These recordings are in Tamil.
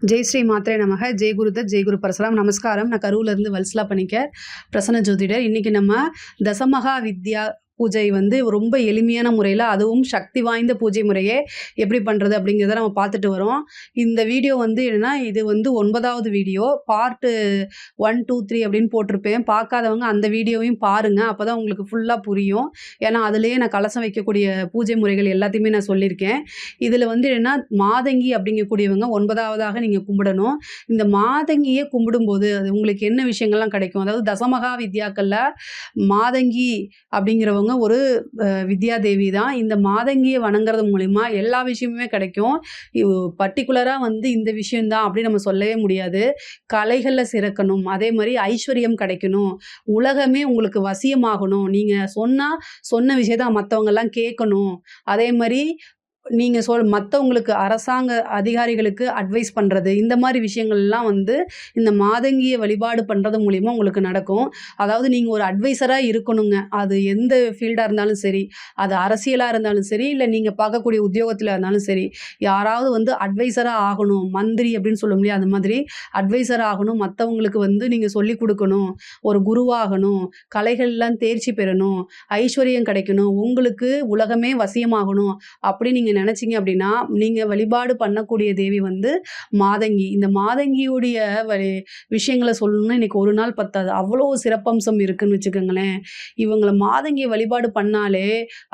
ஜெய் ஸ்ரீ மாத்திரை நமக. ஜெய் குருத ஜெய் குரு பரசுராம். நமஸ்காரம். நான் கரூர்லேருந்து வல்சலா பண்ணிக்க பிரசன்ன ஜோதிடர். இன்றைக்கி நம்ம தசமகா வித்யா பூஜை வந்து ரொம்ப எளிமையான முறையில் அதுவும் சக்தி வாய்ந்த பூஜை முறையே எப்படி பண்ணுறது அப்படிங்கிறத நம்ம பார்த்துட்டு வரோம். இந்த வீடியோ வந்து என்னென்னா இது வந்து ஒன்பதாவது video. Part one two three அப்படின்னு போட்டிருப்பேன். பார்க்காதவங்க அந்த வீடியோவையும் பாருங்கள் அப்போ தான் உங்களுக்கு ஃபுல்லாக புரியும். ஏன்னா அதுலேயே நான் கலசம் வைக்கக்கூடிய பூஜை முறைகள் எல்லாத்தையுமே நான் சொல்லியிருக்கேன். இதில் வந்து என்னென்னா மாதங்கி அப்படிங்கக்கூடியவங்க ஒன்பதாவதாக நீங்கள் கும்பிடணும். இந்த மாதங்கியை கும்பிடும்போது அது உங்களுக்கு என்ன விஷயங்கள்லாம் கிடைக்கும்? அதாவது தசமகா வித்யாக்களில் மாதங்கி அப்படிங்கிறவங்க ஒரு வித்யாதேவி வித்யா தேவி தான். இந்த மாதங்கியை வணங்குறது மூலிமா எல்லா விஷயமுமே கிடைக்கும். பர்டிகுலராக வந்து இந்த விஷயந்தான் அப்படின்னு நம்ம சொல்லவே முடியாது. கலைகளில் சிறக்கணும். அதே மாதிரி ஐஸ்வர்யம் கிடைக்கணும். உலகமே உங்களுக்கு வசியமாகணும். நீங்கள் சொன்னால் சொன்ன விஷயத்த மற்றவங்கெல்லாம் கேட்கணும். அதே மாதிரி நீங்கள் சொல் மற்றவங்களுக்கு அரசாங்க அதிகாரிகளுக்கு அட்வைஸ் பண்ணுறது இந்த மாதிரி விஷயங்கள்லாம் வந்து இந்த மாதங்கிய வழிபாடு பண்ணுறது மூலிமா உங்களுக்கு நடக்கும். அதாவது நீங்கள் ஒரு அட்வைசராக இருக்கணுங்க. அது எந்த ஃபீல்டாக இருந்தாலும் சரி அது அரசியலாக இருந்தாலும் சரி இல்லை நீங்கள் பார்க்கக்கூடிய உத்தியோகத்தில் இருந்தாலும் சரி யாராவது வந்து அட்வைசராக ஆகணும் மந்திரி அப்படின்னு சொல்ல முடியாது அந்த மாதிரி அட்வைசர் ஆகணும் மற்றவங்களுக்கு வந்து நீங்கள் சொல்லி கொடுக்கணும் ஒரு குருவாகணும் கலைகள்லாம் தேர்ச்சி பெறணும் ஐஸ்வர்யம் கிடைக்கணும் உங்களுக்கு உலகமே வசியமாகணும் அப்படி நீங்கள் நினச்சிங்க அப்படின்னா நீங்கள் வழிபாடு பண்ணக்கூடிய தேவி வந்து மாதங்கி. இந்த மாதங்கியுடைய வழி விஷயங்களை சொல்லணும்னா இன்னைக்கு ஒரு நாள் பத்தாது. அவ்வளோ சிறப்பம்சம் இருக்குன்னு வச்சுக்கோங்களேன். இவங்களை மாதங்கியை வழிபாடு பண்ணாலே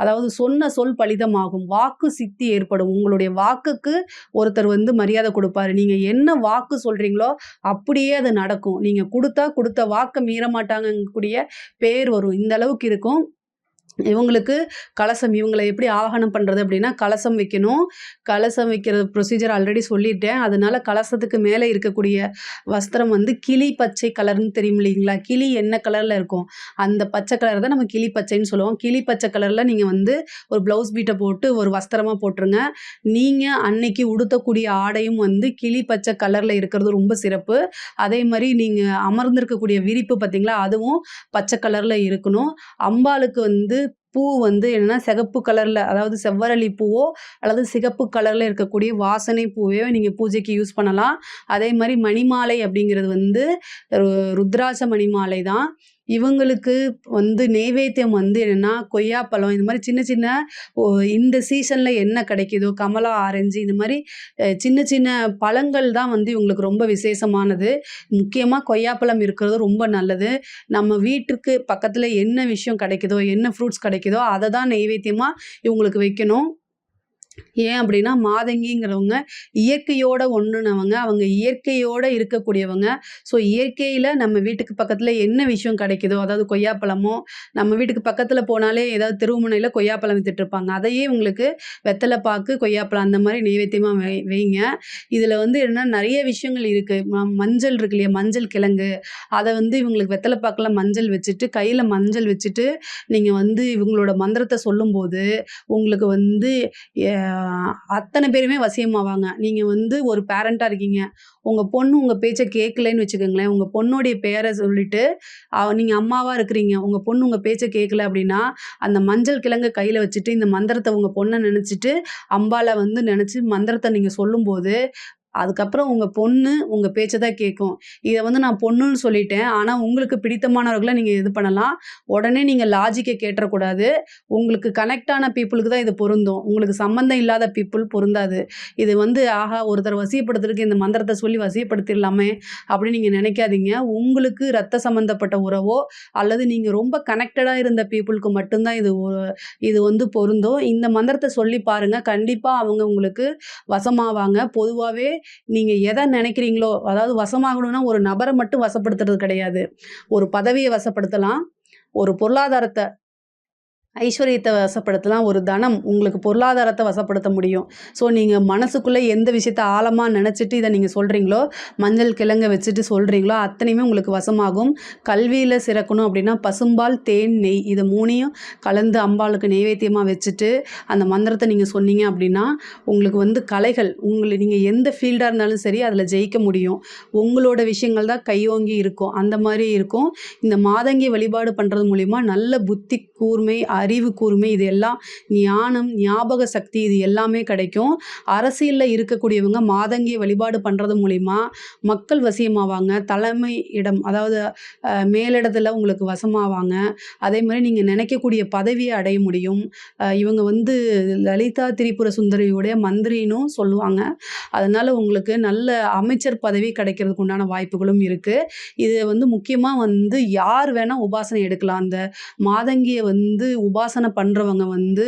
அதாவது சொன்ன சொல் பலிதமாகும். வாக்கு சித்தி ஏற்படும். உங்களுடைய வாக்குக்கு ஒருத்தர் வந்து மரியாதை கொடுப்பாரு. நீங்கள் என்ன வாக்கு சொல்கிறீங்களோ அப்படியே அது நடக்கும். நீங்கள் கொடுத்தா கொடுத்த வாக்கை மீற மாட்டாங்கக்கூடிய பேர் வரும். இந்த அளவுக்கு இருக்கும். இவங்களுக்கு கலசம் இவங்களை எப்படி ஆவாகனம் பண்ணுறது அப்படின்னா கலசம் வைக்கணும். கலசம் வைக்கிற ப்ரொசீஜர் ஆல்ரெடி சொல்லிட்டேன். அதனால கலசத்துக்கு மேலே இருக்கக்கூடிய வஸ்திரம் வந்து கிளி பச்சை கலர்னு தெரியும் இல்லைங்களா? கிளி என்ன கலரில் இருக்கும்? அந்த பச்சை கலர் தான் நம்ம கிளி பச்சைன்னு சொல்லுவோம். கிளி பச்சை கலரில் நீங்கள் வந்து ஒரு ப்ளவுஸ் பீட்டை போட்டு ஒரு வஸ்திரமாக போட்டுருங்க. நீங்கள் அன்னைக்கு உடுத்தக்கூடிய ஆடையும் வந்து கிளி பச்சை கலரில் இருக்கிறது ரொம்ப சிறப்பு. அதே மாதிரி நீங்கள் அமர்ந்திருக்கக்கூடிய விரிப்பு பார்த்தீங்களா அதுவும் பச்சை கலரில் இருக்கணும். அம்பாளுக்கு வந்து பூ வந்து என்னென்னா சிகப்பு கலரில் அதாவது செவ்வரளி பூவோ அல்லது சிகப்பு கலரில் இருக்கக்கூடிய வாசனை பூவையோ நீங்கள் பூஜைக்கு யூஸ் பண்ணலாம். அதே மாதிரி மணிமாலை அப்படிங்கிறது வந்து ரு- ருத்ராட்ச மணிமாலை தான். இவங்களுக்கு வந்து நெய்வேத்தியம் வந்து என்னென்னா கொய்யாப்பழம் இந்த மாதிரி சின்ன சின்ன ஓ, இந்த சீசனில் என்ன கிடைக்குதோ கமலா ஆரஞ்சு இந்த மாதிரி சின்ன சின்ன பழங்கள் தான் வந்து இவங்களுக்கு ரொம்ப விசேஷமானது. முக்கியமாக கொய்யாப்பழம் இருக்கிறது ரொம்ப நல்லது. நம்ம வீட்டுக்கு பக்கத்தில் என்ன விஷயம் கிடைக்குதோ என்ன ஃப்ரூட்ஸ் கிடைக்குதோ அதை தான் நெய்வேத்தியமாக இவங்களுக்கு வைக்கணும். ஏன் அப்படின்னா மாதங்கிங்கிறவங்க இயற்கையோட ஒன்றுனவங்க அவங்க இயற்கையோட இருக்கக்கூடியவங்க. ஸோ இயற்கையில் நம்ம வீட்டுக்கு பக்கத்தில் என்ன விஷயம் கிடைக்குதோ அதாவது கொய்யாப்பழமோ நம்ம வீட்டுக்கு பக்கத்தில் போனாலே ஏதாவது திருவுமுனையில் கொய்யாப்பழம் வித்துட்ருப்பாங்க அதையே உங்களுக்கு வெத்தலை பாக்கு கொய்யாப்பழம் அந்த மாதிரி நைவேத்தியமாக வை வைங்க. இதில் வந்து என்ன நிறைய விஷயங்கள் இருக்குது மஞ்சள் இருக்கு இல்லையா? மஞ்சள் கிழங்கு. அதை வந்து இவங்களுக்கு வெத்தலை பாக்கில் மஞ்சள் வச்சுட்டு கையில் மஞ்சள் வச்சுட்டு நீங்கள் வந்து இவங்களோட மந்திரத்தை சொல்லும்போது உங்களுக்கு வந்து ஏ அத்தனை பேருமே வசியமாவாங்க. நீங்கள் வந்து ஒரு பேரண்ட்டாக இருக்கீங்க. உங்கள் பொண்ணு உங்கள் பேச்சை கேட்கலன்னு வச்சுக்கோங்களேன். உங்கள் பொண்ணுடைய பேரை சொல்லிட்டு நீங்கள் அம்மாவாக இருக்கிறீங்க. உங்கள் பொண்ணு உங்கள் பேச்சை கேட்கல அப்படின்னா அந்த மஞ்சள் கிழங்கு கையில் வச்சுட்டு இந்த மந்திரத்தை உங்கள் பொண்ணை நினச்சிட்டு அம்பாவில் வந்து நினச்சி மந்திரத்தை நீங்கள் சொல்லும்போது அதுக்கப்புறம் உங்கள் பொண்ணு உங்கள் பேச்சை தான் கேட்கும் இதை வந்து நான் பொண்ணுன்னு சொல்லிட்டேன். ஆனால் உங்களுக்கு பிடித்தமானவர்களை நீங்கள் இது பண்ணலாம். உடனே நீங்கள் லாஜிக்கை கேட்டக்கூடாது உங்களுக்கு கனெக்டான பீப்புளுக்கு தான் இது பொருந்தும். உங்களுக்கு சம்மந்தம் இல்லாத பீப்புள் பொருந்தாது. இது வந்து ஆஹா ஒருத்தர் வசியப்படுத்துறதுக்கு இந்த மந்திரத்தை சொல்லி வசியப்படுத்திடலாமே அப்படின்னு நீங்கள் நினைக்காதீங்க. உங்களுக்கு ரத்த சம்மந்தப்பட்ட உறவோ அல்லது நீங்கள் ரொம்ப கனெக்டடாக இருந்த பீப்புளுக்கு மட்டும்தான் இது இது வந்து பொருந்தும். இந்த மந்திரத்தை சொல்லி பாருங்கள் கண்டிப்பாக அவங்க உங்களுக்கு வசமாவாங்க. பொதுவாகவே நீங்கள் எதை நினைக்கிறீங்களோ அதாவது வசமாகணும்னா ஒரு நபரை மட்டும் வசப்படுத்துறது கிடையாது. ஒரு பதவியை வசப்படுத்தலாம். ஒரு பொருளாதாரத்தை ஐஸ்வர்யத்தை வசப்படுத்தலாம் ஒரு தனம் உங்களுக்கு பொருளாதாரத்தை வசப்படுத்த முடியும். ஸோ நீங்கள் மனசுக்குள்ளே எந்த விஷயத்த ஆழமாக நினச்சிட்டு இதை நீங்கள் சொல்கிறீங்களோ மஞ்சள் கிழங்க வச்சுட்டு சொல்கிறீங்களோ அத்தனையுமே உங்களுக்கு வசமாகும். கல்வியில் சிறக்கணும் அப்படின்னா பசும்பால் தேன் நெய் இதை மூணையும் கலந்து அம்பாளுக்கு நெய்வேத்தியமாக வச்சுட்டு அந்த மந்திரத்தை நீங்கள் சொன்னீங்க அப்படின்னா உங்களுக்கு வந்து கலைகள் உங்களை நீங்கள் எந்த ஃபீல்டாக இருந்தாலும் சரி அதில் ஜெயிக்க முடியும். உங்களோட விஷயங்கள் தான் கையோங்கி இருக்கும். அந்த மாதிரி இருக்கும். இந்த மாதங்கி வழிபாடு பண்ணுறது மூலிமா நல்ல புத்தி கூர்மை அறிவு கூர்மை இது எல்லாம் ஞானம் ஞாபக சக்தி இது எல்லாமே கிடைக்கும். அரசியலில் இருக்கக்கூடியவங்க மாதங்கியை வழிபாடு பண்ணுறது மூலிமா மக்கள் வசியமாவாங்க தலைமை இடம் அதாவது மேலிடத்தில் உங்களுக்கு வசமாவாங்க. அதே மாதிரி நீங்கள் நினைக்கக்கூடிய பதவியை அடைய முடியும். இவங்க வந்து லலிதா திரிபுர சுந்தரியுடைய மந்திரினும் சொல்லுவாங்க. அதனால் உங்களுக்கு நல்ல அமைச்சர் பதவி கிடைக்கிறதுக்கு உண்டான வாய்ப்புகளும் இருக்குது இது வந்து முக்கியமாக வந்து யார் வேணால் உபாசனை எடுக்கலாம். அந்த மாதங்கியை வந்து உபாசனை பண்ணுறவங்க வந்து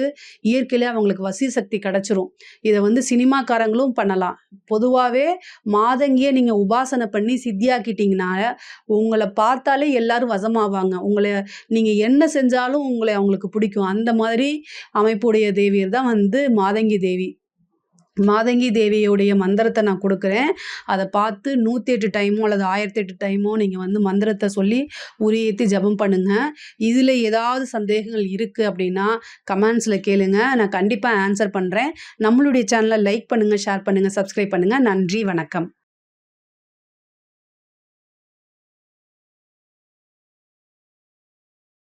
இயற்கையிலே அவங்களுக்கு வசி சக்தி கிடச்சிரும். இதை வந்து சினிமாக்காரங்களும் பண்ணலாம். பொதுவாகவே மாதங்கியை நீங்கள் உபாசனை பண்ணி சித்தியாக்கிட்டீங்கன்னா உங்களை பார்த்தாலே எல்லாரும் வசமாவாங்க. உங்களை நீங்கள் என்ன செஞ்சாலும் உங்களை அவங்களுக்கு பிடிக்கும். அந்த மாதிரி அமைப்புடைய தேவியர் தான் வந்து மாதங்கி தேவி. மாதங்கி தேவியுடைய மந்திரத்தை நான் கொடுக்குறேன். அதை பார்த்து நூற்றி எட்டு டைமோ அல்லது ஆயிரத்தி எட்டு டைமோ நீங்கள் வந்து மந்திரத்தை சொல்லி உரியேற்றி ஜெபம் பண்ணுங்கள் இதில் ஏதாவது சந்தேகங்கள் இருக்குது அப்படின்னா கமெண்ட்ஸில் கேளுங்க. நான் கண்டிப்பாக ஆன்சர் பண்ணுறேன் நம்மளுடைய சேனலை லைக் பண்ணுங்கள் ஷேர் பண்ணுங்கள் சப்ஸ்கிரைப் பண்ணுங்கள் நன்றி வணக்கம்.